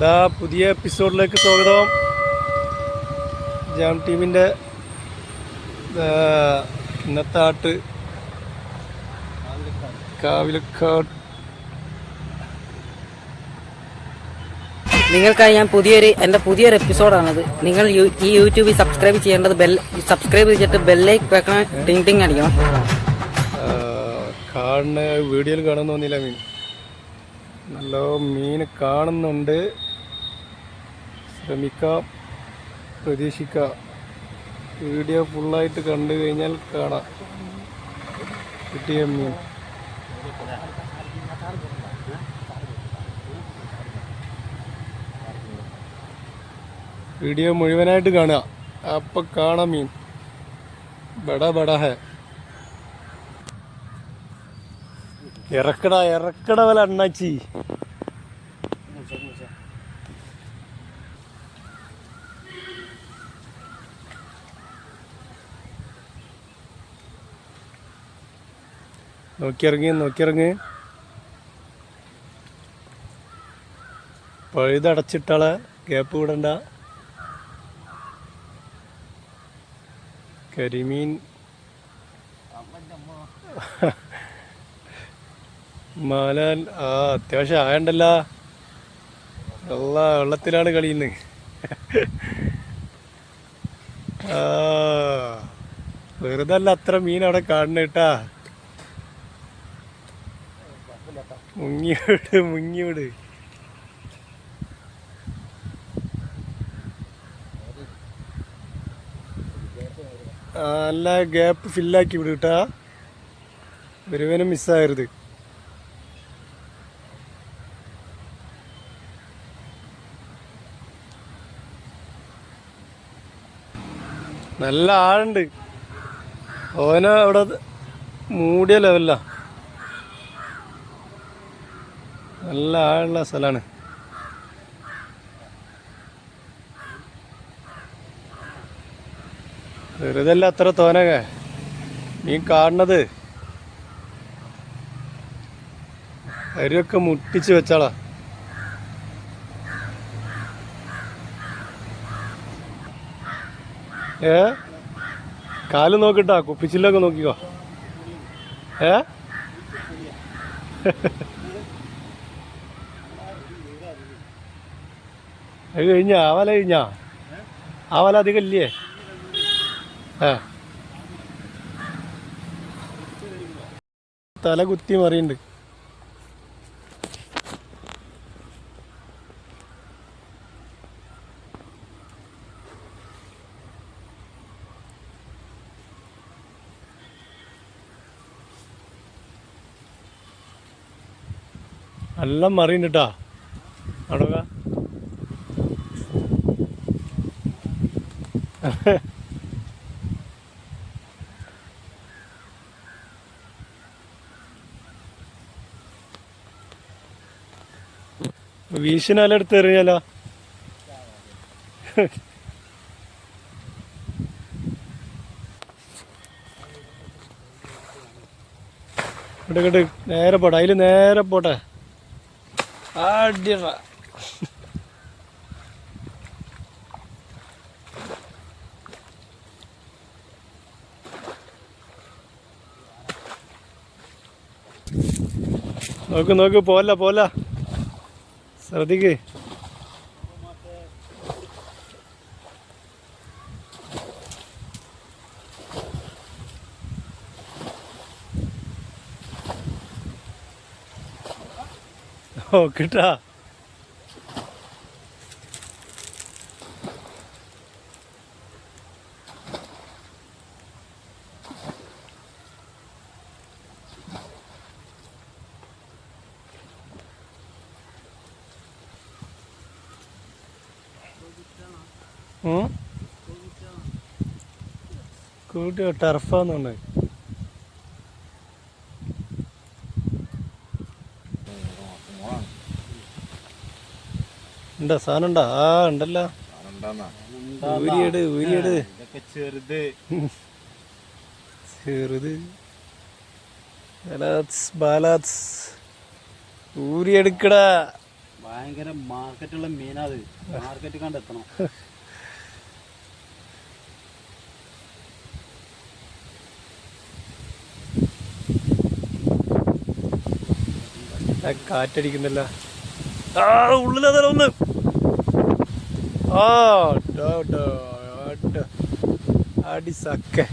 ഇതാ പുതിയ എപ്പിസോഡിലേക്ക് സ്വാഗതം. ജാം ടീമിന്റെ ഇന്നത്തെ ആട്ട് കാവിലക്കാട്. നിങ്ങൾക്കായി ഞാൻ പുതിയൊരു എന്റെ പുതിയൊരു എപ്പിസോഡാണത്. നിങ്ങൾ ഈ യൂട്യൂബിൽ സബ്സ്ക്രൈബ് ചെയ്യേണ്ടത് ബെൽ സബ്സ്ക്രൈബ് ചെയ്തിട്ട് ബെല്ലൈക്ക് വെക്കണം ടിങ് ടിങ് അടിക്കണം. കാണുന്ന വീഡിയോയിൽ കാണുന്നൊന്നുമില്ല തോന്നിയില്ല മീൻ. നല്ല മീൻ കാണുന്നുണ്ട്. ശ്രമിക്കാം പ്രതീക്ഷിക്കാം. വീഡിയോ ഫുള്ളായിട്ട് കണ്ടു കഴിഞ്ഞാൽ കാണാം. കിട്ടിയ മീൻ. വീഡിയോ മുഴുവനായിട്ട് കാണുക. അപ്പൊ കാണാം മീൻ. ബട ബട ഹേ. ഇറക്കട ഇറക്കട വല അണ്ണാച്ചി. നോക്കിയിറങ്ങി നോക്കിയിറങ്ങി. പഴുതടച്ചിട്ടാളെ ഗ്യാപ്പ് വിടണ്ട. കരിമീൻ. മാലാൻ ആ അത്യാവശ്യം ആയണ്ടല്ല. എല്ലാ വെള്ളത്തിലാണ് കളിയുന്നത് വെറുതല്ല വെറുതെ അത്ര മീൻ അവിടെ കാണണ കേട്ടാ മുങ്ങി വിട് മുങ്ങി വിട് നല്ല ഗ്യാപ്പ് ഫില്ലാക്കി വിട് കേട്ടാ ഒരുവനും മിസ്സാകരുത് നല്ല ആളുണ്ട്. ഓന അവിടെ മൂടിയ ലെവലാ നല്ല ആളുള്ള സ്ഥലമാണ് വെറുതല്ല അത്ര തോനക നീ കാണുന്നത് അരിയൊക്കെ മുട്ടിച്ച് വെച്ചാളാ. ഏ? കാൽ നോക്കിട്ടാ കുപ്പിച്ചില്ലൊക്കെ നോക്കിക്കോ. ഏ? അത് കഴിഞ്ഞ? ആവല കഴിഞ്ഞാ? ആവല അധികം ഇല്ലേ? തല കുത്തി മറിയുണ്ട് നല്ല മറിയുണ്ട് കേട്ടാ മറിയുന്നുട്ടാ അടക വീശിനാലെടുത്ത് എറിഞ്ഞാലോ ഇങ്ങോട്ട് ഇങ്ങോട്ട് നേരെ പോട്ടെ അതിൽ നേരെ പോട്ടെ. അടിയറ നോക്ക് നോക്ക് പോല പോല ശ്രദ്ധിക്ക് ഓ ഉം? കൂട്ടി ടർഫാന്നുണ്ട് ഉണ്ടോ സാധനം ഉണ്ടോ? ആ ഉണ്ടല്ലോ. ഊരിയെട് ഊരിയെട്. ഇതൊക്കെ ചെറുത്. ചെറുത്. ബാലാത്സ് ബാലാത്സ്. ഊരിയെടുക്കടാ. ഭയങ്കര മാർക്കറ്റുള്ള മീനാ അത്. മാർക്കറ്റ് കണ്ടെത്തണം. കാറ്റടിക്കുന്നില്ല? ആ ഉള്ളിലതല്ല ഒന്ന്. ആ. അടി സക്കെ.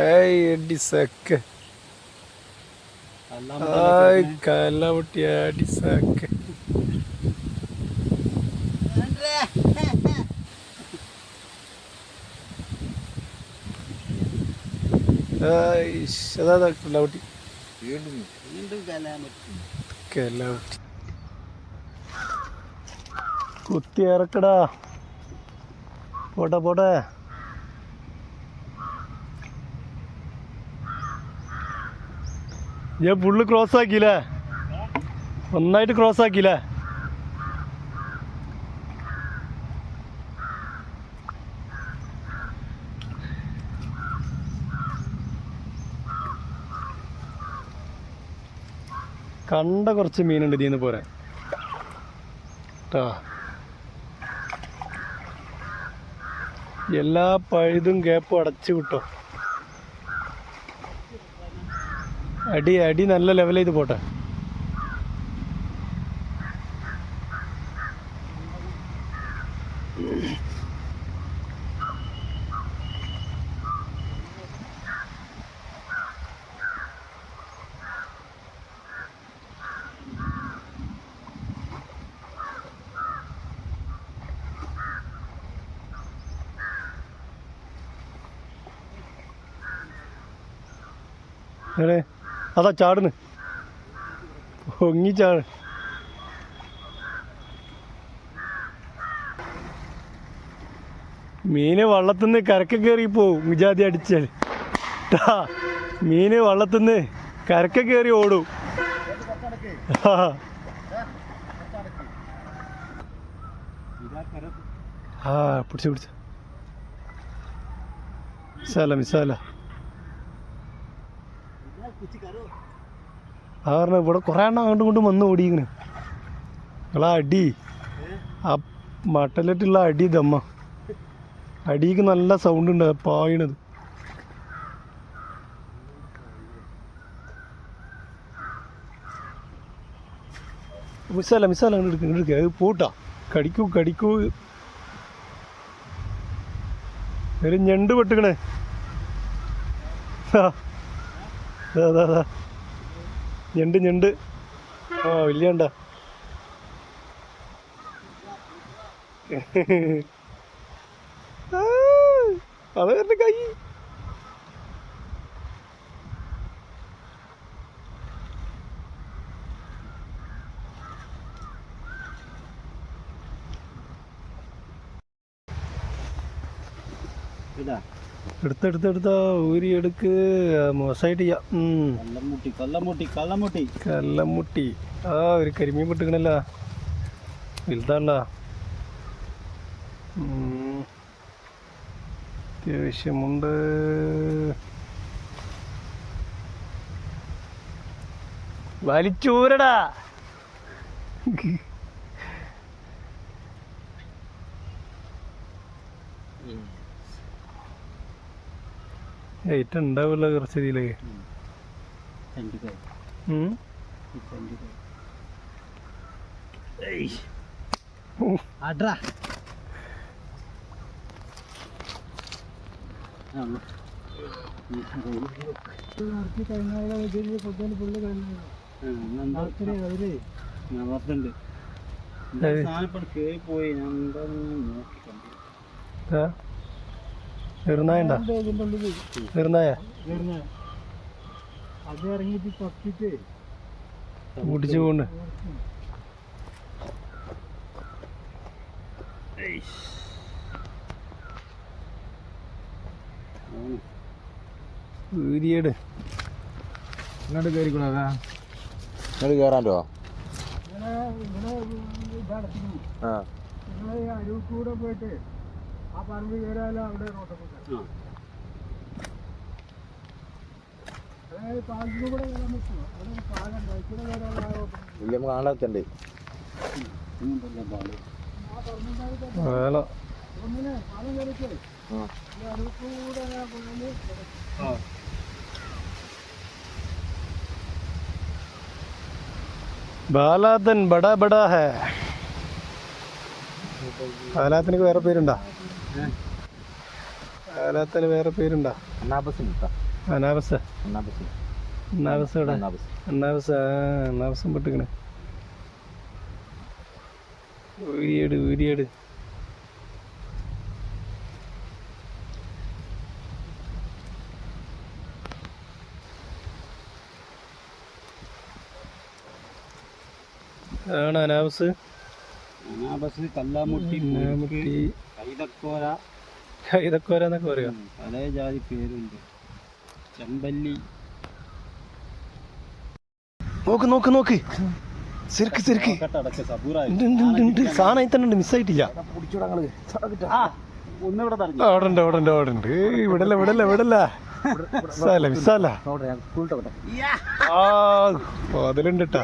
അടി സക്കെ. കലവട്ടി അടി സക്കെ. കുത്തി ഇറക്കടാ പോട്ടെ പോട്ടെ. ഞാൻ ഫുള്ള് ക്രോസ് ആക്കിയില്ലേ? നന്നായിട്ട് ക്രോസ് ആക്കിയില്ലേ? കണ്ട കുറച്ച് മീനുണ്ട് ഇതിന്ന് പോരാ കേട്ടോ എല്ലാ പഴുതും ഗ്യാപ്പും അടച്ചു വിട്ടോ. അടി അടി നല്ല ലെവൽ ഇത് പോട്ടെ. അതാ. ചാടുന്ന്. പൊങ്ങി ചാട് മീന് വള്ളത്തുനിന്ന് കരക്ക് കയറി പോവും. വിജാതി അടിച്ചാൽ ടാ മീന് വള്ളത്തുനിന്ന് കരക്ക് കയറി ഓടും. ആ. പിടിച്ചു പിടിച്ചു. മിസാല മിസ്സാല ആ പറഞ്ഞ ഇവിടെ കുറേ എണ്ണം അങ്ങോട്ടും ഇങ്ങോട്ടും വന്ന് ഓടിയിങ്ങനെ. നിങ്ങളാ അടി. ആ മട്ടലിട്ടുള്ള അടി ദമ്മ. അടിക്ക് നല്ല സൗണ്ട് ഉണ്ട് പായണത്. മിസ്സല്ല മിസ്സല്ല അങ്ങോട്ട് എടുക്കുക എടുക്കുക അത് പോട്ടാ. കടിക്കൂ കടിക്കൂ. ഒരു ഞണ്ട് പെട്ടുക്കണേ. ആ. ദാ, ദാ. ഞണ്ട് ഞണ്ട്. ആ വലിയണ്ട അത് എന്റെ കൈ. ഇതാ. എടുത്തെടുത്തെടുത്ത ഊരി എടുക്ക് മോശമായിട്ട് ചെയ്യാം. കള്ളമുട്ടി കള്ളമുട്ടി. കള്ളമുട്ടി. ആ ഒരു കരിമീൻ പൊട്ടിക്കണല്ല. വലുതാണല്ല. ഉം. അത്യാവശ്യമുണ്ട്. വലിച്ചൂരടാ. അട്രാ ഉണ്ടാവില്ല കുറച്ച് സാധനം കേറി പോയി. ഞാൻ നോക്കി കണ്ടു. ആ? ചെറുനായണ്ടാ ചെറുനായ അത് ഇറങ്ങിയിട്ട് തപ്പിട്ട് കൂട്ടിച്ചു പോണ്ട് ഊരിയേട് ഇങ്ങോട്ട് കയറിക്കൂടാ ഇങ്ങോട്ട് കയറാലോ ആ. അരുവിക്കൂടെ പോയിട്ട് ആ പറമ്പ് കയറാലോ അവിടെ റോട്ടൊക്കെ വില്യം കാണാത്തണ്ട് വേല ബാലാതൻ ബഡ ബഡ ഹേ. ബാലാത്തിന് വേറെ പേരുണ്ടാ? ബാലാത്തിന് വേറെ പേരുണ്ടോ? അനാബസ് അനാബസ് അനാബസ് അനാബസ് ഇവിടെ അനാബസ് അന്നാബസും. പെട്ടിക്കണ്. ഊരിയേട് ഊരിയേട് ആണ് അനാബസ്? അനാബസ് കല്ലാമുട്ടി അനാമുട്ടി കൈതക്കോര. എന്നൊക്കെ പറയാം. പല ജാതി പേരുണ്ട്. ചെമ്പല്ലി. നോക്ക് നോക്ക് നോക്ക്. ശരിക്ക് ശരിക്ക് സാധനം തന്നെ ഉണ്ട് മിസ്സായിട്ടില്ല. ഒന്നിവിടെ തടഞ്ഞു അവിടെ ഉണ്ട് അവിടെ ഉണ്ട് അവിടെ ഉണ്ട്. ഏയ് വിടല്ല വിടല്ല. അതിലുണ്ട്.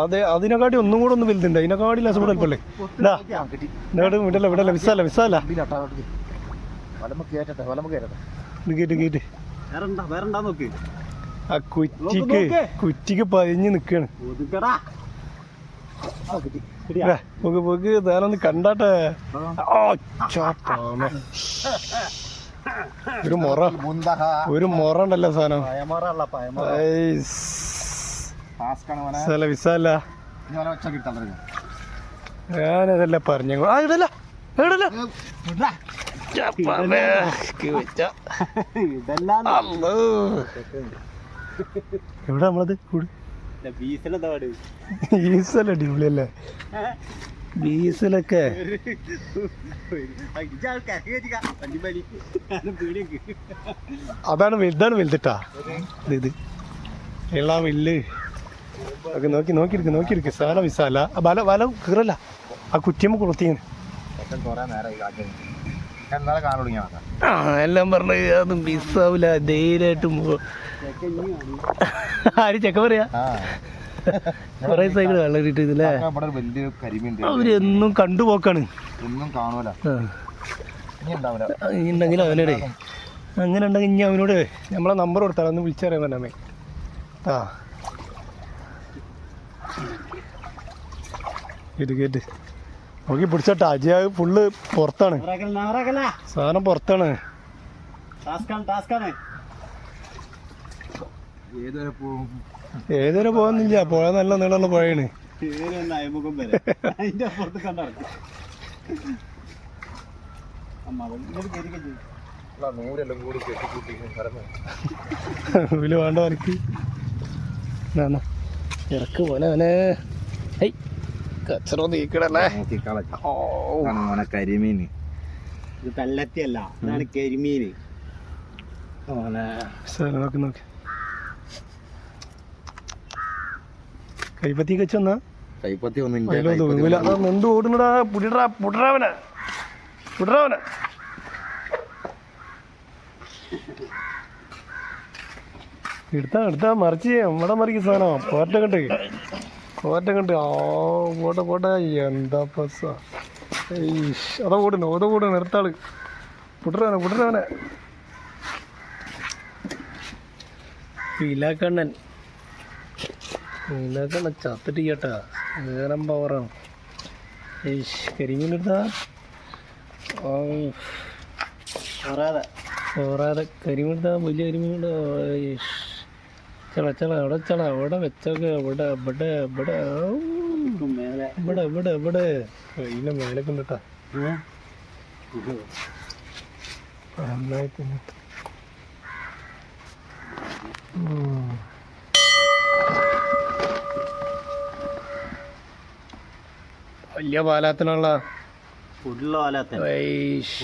അതെ അതിനെക്കാട്ടി ഒന്നും കൂടെ ഒന്ന് വലുതുണ്ട്. അതിനെക്കാട്ടി ലെസ് കൂടെ അല്പല്ലേ വിടല്ല വിടല്ല ആ കുറ്റിക്ക് കുറ്റിക്ക് പതിഞ്ഞ് നിക്കാണ്. ഇതാ, പോക്ക് പോക്ക്. നേരൊന്ന് കണ്ടാട്ടെ? ആ, ച്ചാ, പാമ. ഒരു മുറ. ഒരു മുറ ഉണ്ടല്ലോ സാധനം തുടങ്ങി. ഞാനതല്ല പറഞ്ഞു. ആ ഇടല്ല ഇടല്ല. എവിടെ നമ്മളത്? കൂടി. അടിപൊളിയല്ലേ. ബീസിലൊക്കെ. അതാണ് വലുതാണ് വലുതിട്ടാ. ഇത് എല്ലാ വല്ല്. ഒക്കെ നോക്കി നോക്കിയിരിക്ക് നോക്കിയിരിക്ക്. സാല വിസാല വല വല കീറല്ല. ആ കുറ്റിയമ്മ ആ എല്ലാം പറഞ്ഞു അതും ബീസാവില്ല ധൈര്യമായിട്ട് ആര് ചെക്ക പറയാ? കുറേ സൈക്കിൾ വെള്ളം കിട്ടിയിട്ടില്ലേ വലിയ കരിമീൻ അവരെന്നും കണ്ടുപോക്കാണ്. ഒന്നും കാണൂല. ഉണ്ടെങ്കിൽ അവനോടെ. അങ്ങനെ ഉണ്ടെങ്കിൽ ഇനി അവനോട് നമ്മളെ നമ്പർ കൊടുത്താൽ ഒന്ന് വിളിച്ചറിയാൻ പറ്റാമേ ആ. കേട്ട് കേട്ട്. നോക്കി പിടിച്ചട്ടാ. അജയ ഫുള്ള് പുറത്താണ്. സാധനം പുറത്താണ്. ഏതൊരു പോകും? ഏതൊരു പോകുന്നില്ല. പുഴ നല്ല നീളമുള്ള പുഴയാണ്. അയമുഖം വരെ. അതിന്റെ അപ്പുറത്ത് കണ്ടു നൂരെല്ലാം കൂടി കെട്ടിക്കൂട്ടി കടന്ന് ഇതിൽ വേണ്ട എനിക്ക് ഇറക്ക് പോലെ അവനെ ഹൈ കച്ചറോ നീക്കണല്ലേ? കരിമീന്. കരിമീൻ ഇത് പെല്ലത്തിയല്ല കരിമീന്. സാറ് നോക്കി നോക്ക്. കൈപ്പത്തി വെച്ചൊന്ന് കൈപ്പത്തി ഒന്നും അതാ നെണ്ട് ഓടുന്നടാ? പുടിടാ പുടറാവന പുടറാവന എടുത്താ എടുത്താ മറിച്ച്. നമ്മടെ മറിക്ക് സാധനം. പോറ്റ കണ്ട് പോറ്റ കണ്ട് ആ പോട്ടെ പോട്ടെ. എന്താ പസ അതാ ഓടുന്നു ഓതോ ഓടുന്നു എടുത്താൾ പുട്ടറവനെ പുട്ടറവനെ പീലാക്കണ്ണൻ. പീലാക്കണ്ണൻ ചത്തിട്ട് കേട്ടാ വേറെ പവറാണ്. ഏഷ് കരിമീനെടുത്താ? ഓ പറയാതെ പോറാതെ കരിമീനെടുത്താ? വലിയ കരിമീൻ ചള ചള അവിടെ ചള അവിടെ വെച്ചൊക്കെ ഇവിടെ ഇവിടെ ഇവിടെ ഇവിടെ ഇവിടെ ഇവിടെ. കയ്യിലെ മേലെ കൊണ്ടിട്ടാ. നന്നായിട്ട് ഉം. വലിയ പാലാത്തിനുള്ള ഫുഡിലുള്ള പോലാത്ത ഐഷ്.